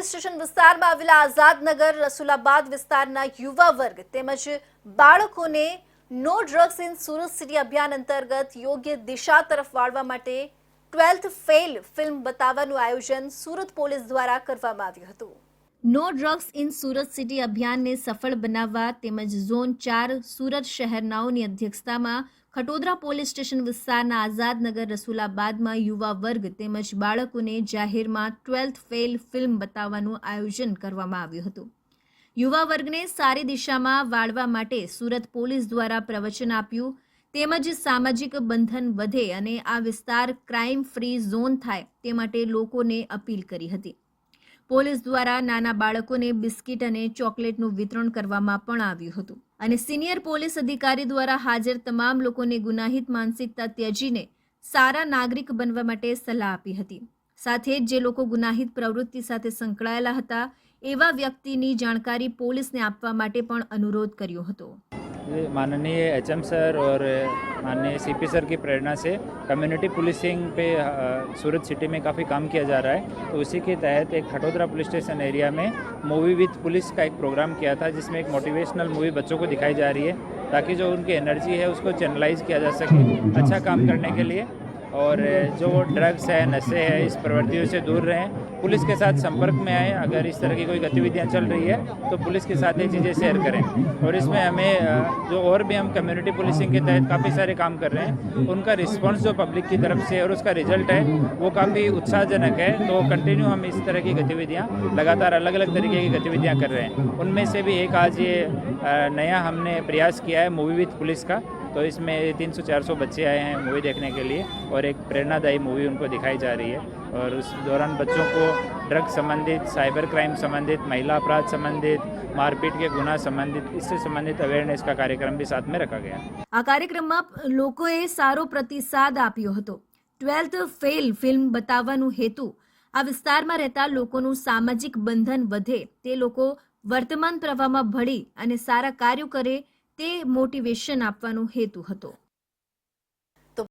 Police station વિસ્તારમાં આવેલા આઝાદનગર રસુલાબાદ વિસ્તારના યુવા વર્ગ તેમજ બાળકોને no drugs in Surat city અભિયાન અંતર્ગત યોગ્ય દિશા તરફ વાળવા માટે ટ્વેલ્થ ફેલ ફિલ્મ બતાવવાનું આયોજન સુરત પોલીસ દ્વારા કરવામાં આવ્યું હતું. No drugs in Surat city અભિયાનને સફળ બનાવવા તેમજ ઝોન ચાર સુરત શહેરનાઓની અધ્યક્ષતામાં ખટોદરા પોલીસ સ્ટેશન વિસ્તારના આઝાદનગર રસુલાબાદમાં યુવા વર્ગ તેમજ બાળકોને જાહેરમાં ટ્વેલ્થ ફેલ ફિલ્મ બતાવવાનું આયોજન કરવામાં આવ્યું હતું. યુવા વર્ગને સારી દિશામાં વાળવા માટે સુરત પોલીસ દ્વારા પ્રવચન આપ્યું. તેમજ સામાજિક બંધન વધે અને આ વિસ્તાર ક્રાઇમ ફ્રી ઝોન થાય તે માટે લોકોને અપીલ કરી હતી. પોલીસ દ્વારા નાના બાળકોને બિસ્કિટ અને ચોકલેટનું વિતરણ કરવામાં પણ આવ્યું હતું. અને સિનિયર પોલીસ અધિકારી દ્વારા હાજર તમામ લોકોને ગુનાહિત માનસિકતા ત્યજીને સારા નાગરિક બનવા માટે સલાહ આપી હતી. સાથે જ જે લોકો ગુનાહિત પ્રવૃત્તિ સાથે સંકળાયેલા હતા, એવા વ્યક્તિની જાણકારી પોલીસને આપવા માટે પણ અનુરોધ કર્યો હતો. माननीय एच एम सर और माननीय सी पी सर की प्रेरणा से कम्युनिटी पुलिसिंग पे सूरत सिटी में काफ़ी काम किया जा रहा है। तो उसी के तहत एक खटोदरा पुलिस स्टेशन एरिया में मूवी विथ पुलिस का एक प्रोग्राम किया था, जिसमें एक मोटिवेशनल मूवी बच्चों को दिखाई जा रही है, ताकि जो उनकी एनर्जी है, उसको चैनलाइज किया जा सके। अच्छा काम करने के लिए और जो ड्रग्स है, नशे है, इस प्रवृत्तियों से दूर रहें। पुलिस के साथ संपर्क में आए। अगर इस तरह की कोई गतिविधियाँ चल रही है तो पुलिस के साथ ये चीज़ें शेयर करें। और इसमें हमें जो और भी हम कम्युनिटी पुलिसिंग के तहत काफ़ी सारे काम कर रहे हैं, उनका रिस्पॉन्स जो पब्लिक की तरफ़ से और उसका रिज़ल्ट है, वो काफ़ी उत्साहजनक है। तो कंटिन्यू हम इस तरह की गतिविधियाँ, लगातार अलग अलग तरीके की गतिविधियाँ कर रहे हैं। उनमें से भी एक आज ये नया हमने प्रयास किया है मूवी विथ पुलिस का। तो इसमें 300 400 बच्चे आए हैं मूवी देखने के लिए और एक प्रेरणादायी मूवी उनको दिखाई जा रही है और उस दौरान बच्चों को ड्रग्स संबंधित साइबर क्राइम संबंधित महिला अपराध संबंधित मारपीट के गुना संबंधित इससे संबंधित अवेयरनेस का कार्यक्रम भी साथ में रखा गया આ કાર્યક્રમમાં લોકોએ સારો પ્રતિસાદ આપ્યો હતો ટ્વેલ્થ ફેલ ફિલ્મ બતાવવાનું હેતુ આ વિસ્તારમાં રહેતા લોકોનું સામાજિક બંધન વધે તે લોકો વર્તમાન પ્રવાહમાં ભળી અને સારા કાર્યો કરે તે મોટિવેશન આપવાનો હેતુ હતો.